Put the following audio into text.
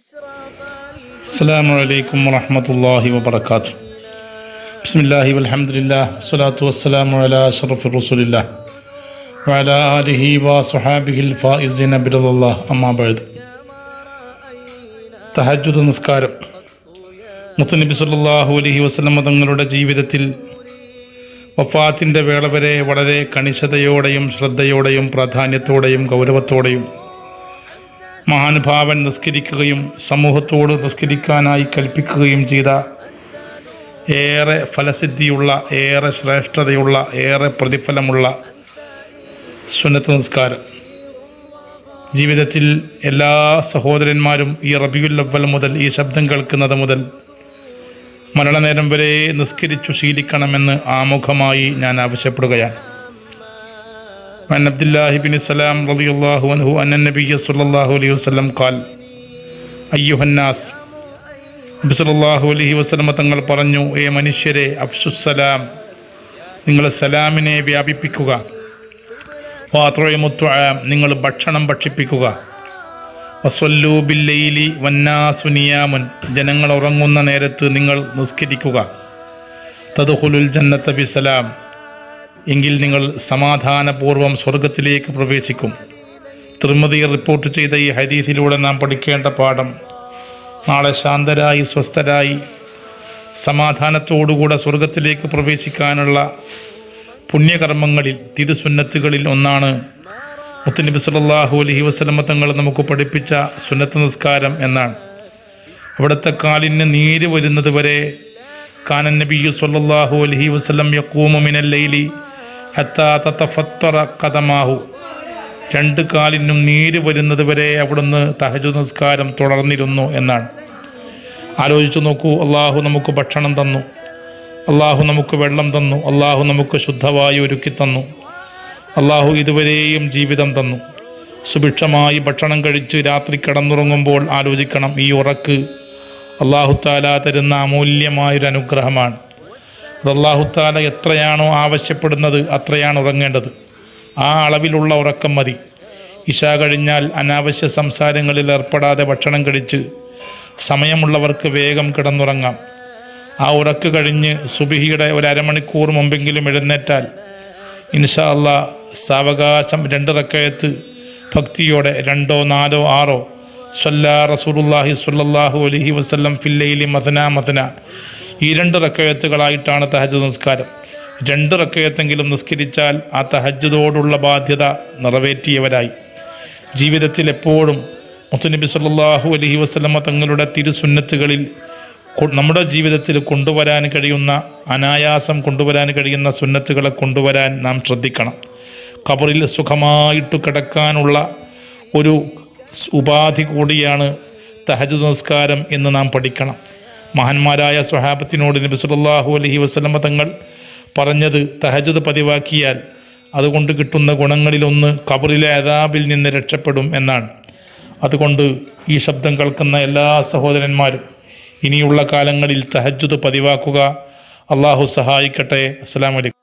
അസ്സാം വലൈക്കും വാഹമത്തല്ലാഹി വാത്തു ബിസ്മില്ലാഹി അലഹമുല്ലാ സ്വലാത്തു വസ്സലാം അല അഷറഫ് റസൂലില്ല വല അലിഹി വാ സുഹാബിഹിൽ ഫായിസിൻ അബിദുല്ലാഹ് അമ്മാബഴദ് തഹജുദ് നമസ്കാരം മുത്തനബി സല്ലാഹു അലഹി വസ്ലമ തങ്ങളുടെ ജീവിതത്തിൽ വഫാത്തിന്റെ വേള വരെ വളരെ കണിശതയോടെയും ശ്രദ്ധയോടെയും പ്രാധാന്യത്തോടെയും ഗൗരവത്തോടെയും മഹാനുഭാവൻ നിസ്കരിക്കുകയും സമൂഹത്തോട് നിസ്കരിക്കാനായി കൽപ്പിക്കുകയും ചെയ്ത ഏറെ ഫലസിദ്ധിയുള്ള ഏറെ ശ്രേഷ്ഠതയുള്ള ഏറെ പ്രതിഫലമുള്ള സുന്നത്ത് നിസ്കാരം. ജീവിതത്തിൽ എല്ലാ സഹോദരന്മാരും ഈ റബിയുൽ അവൽ മുതൽ ഈ ശബ്ദം കേൾക്കുന്നത് മുതൽ മരണനേരം വരെ നിസ്കരിച്ചു ശീലിക്കണമെന്ന് ആമുഖമായി ഞാൻ ആവശ്യപ്പെടുകയാണ്. عن عبد الله بن سلام رضي الله عنه أن النبي صلى الله عليه وسلم قال أيها الناس നബി സല്ലല്ലാഹു അലൈഹി വസല്ലമ തങ്ങൾ പറഞ്ഞു ഏ മനുഷ്യരെ അഫ്സുസലാം നിങ്ങൾ സലാമിനെ വ്യാപിപ്പിക്കുക വാത്രയമുത്വാം നിങ്ങൾ ഭക്ഷണം ഭക്ഷിപ്പിക്കുക വസ്വല്ലൂ ബില്ലയിലി വന്നാസുനിയാമുൻ ജനങ്ങൾ ഉറങ്ങുന്ന നേരത്ത് നിങ്ങൾ നിസ്കരിക്കുക തദ്ഖുലുൽ ജന്നത്ത ബിസലാം എങ്കിൽ നിങ്ങൾ സമാധാനപൂർവം സ്വർഗത്തിലേക്ക് പ്രവേശിക്കും. തിരുമതി റിപ്പോർട്ട് ചെയ്ത ഈ ഹദീസിലൂടെ നാം പഠിക്കേണ്ട പാഠം നാളെ ശാന്തരായി സ്വസ്ഥരായി സമാധാനത്തോടുകൂടെ സ്വർഗത്തിലേക്ക് പ്രവേശിക്കാനുള്ള പുണ്യകർമ്മങ്ങളിൽ തിരുസുന്നത്തുകളിൽ ഒന്നാണ്. മുത്തനബി സല്ലല്ലാഹു അലഹി വസ്ലമ തങ്ങൾ നമുക്ക് പഠിപ്പിച്ച സുന്നത്ത് നിസ്കാരം എന്നാണ്. അവിടുത്തെ കാലിന് നീര് വരുന്നത് വരെ കാനൻ നബിയു സല്ലല്ലാഹു അലഹി വസ്ലം യഖൂമു മിനൽ ലൈലി ഹത്താ തതഫത്തറ ഖദമാഹു രണ്ട് കാലിനും നീര് വരുന്നത് വരെ അവിടുന്ന് തഹജു നിസ്കാരം തുടർന്നിരുന്നു എന്നാണ്. ആലോചിച്ചു നോക്കൂ അള്ളാഹു നമുക്ക് ഭക്ഷണം തന്നു. അള്ളാഹു നമുക്ക് വെള്ളം തന്നു. അള്ളാഹു നമുക്ക് ശുദ്ധവായു ഒരുക്കി തന്നു. അള്ളാഹു ഇതുവരെയും ജീവിതം തന്നു. സുഭിക്ഷമായി ഭക്ഷണം കഴിച്ച് രാത്രി കിടന്നുറങ്ങുമ്പോൾ ആലോചിക്കണം ഈ ഉറക്ക് അള്ളാഹു അള്ളാഹുത്താല തരുന്ന അമൂല്യമായൊരു അനുഗ്രഹമാണ്. അത് അള്ളാഹുത്താല എത്രയാണോ ആവശ്യപ്പെടുന്നത് അത്രയാണ് ഉറങ്ങേണ്ടത്. ആ അളവിലുള്ള ഉറക്കം മതി. ഇഷ കഴിഞ്ഞാൽ അനാവശ്യ സംസാരങ്ങളിൽ ഏർപ്പെടാതെ ഭക്ഷണം കഴിച്ച് സമയമുള്ളവർക്ക് വേഗം കിടന്നുറങ്ങാം. ആ ഉറക്ക് കഴിഞ്ഞ് സുബിഹിയുടെ ഒരു അരമണിക്കൂർ മുമ്പെങ്കിലും എഴുന്നേറ്റാൽ ഇൻഷാ അള്ളാ സാവകാശം രണ്ട് റക്കയത്ത് ഭക്തിയോടെ രണ്ടോ നാലോ ആറോ സല്ലാ റസൂലുല്ലാഹി സ്വല്ലല്ലാഹു അലഹി വസല്ലം ഫില്ലയിലി മദന മദന ഈ രണ്ട് റക്കയത്തുകളായിട്ടാണ് തഹജ് നിസ്കാരം. രണ്ട് റക്കയത്തെങ്കിലും നിസ്കരിച്ചാൽ ആ തഹജ്ജുദോടുള്ള ബാധ്യത നിറവേറ്റിയവരായി. ജീവിതത്തിൽ എപ്പോഴും മുത്തുനബി സല്ലാഹു അലഹി വസല്ലമ തങ്ങളുടെ തിരുസുന്നത്തുകളിൽ നമ്മുടെ ജീവിതത്തിൽ കൊണ്ടുവരാൻ കഴിയുന്ന അനായാസം കൊണ്ടുവരാൻ കഴിയുന്ന സുന്നത്തുകളെ കൊണ്ടുവരാൻ നാം ശ്രദ്ധിക്കണം. കബറിൽ സുഖമായിട്ട് കിടക്കാനുള്ള ഒരു ഉപാധി കൂടിയാണ് തഹജ് നമസ്കാരം എന്ന് നാം പഠിക്കണം. മഹാന്മാരായ സ്വഹാബത്തിനോട് നബി സല്ലല്ലാഹു അലൈഹി വസല്ലമ തങ്ങൾ പറഞ്ഞത് തഹജത് പതിവാക്കിയാൽ അതുകൊണ്ട് കിട്ടുന്ന ഗുണങ്ങളിലൊന്ന് കബറിലെ അതാബിൽ നിന്ന് രക്ഷപ്പെടും എന്നാണ്. അതുകൊണ്ട് ഈ ശബ്ദം കേൾക്കുന്ന എല്ലാ സഹോദരന്മാരും ഇനിയുള്ള കാലങ്ങളിൽ തഹജുദ് പതിവാക്കുക. അള്ളാഹു സഹായിക്കട്ടെ. അസ്സാം അലൈക്കും.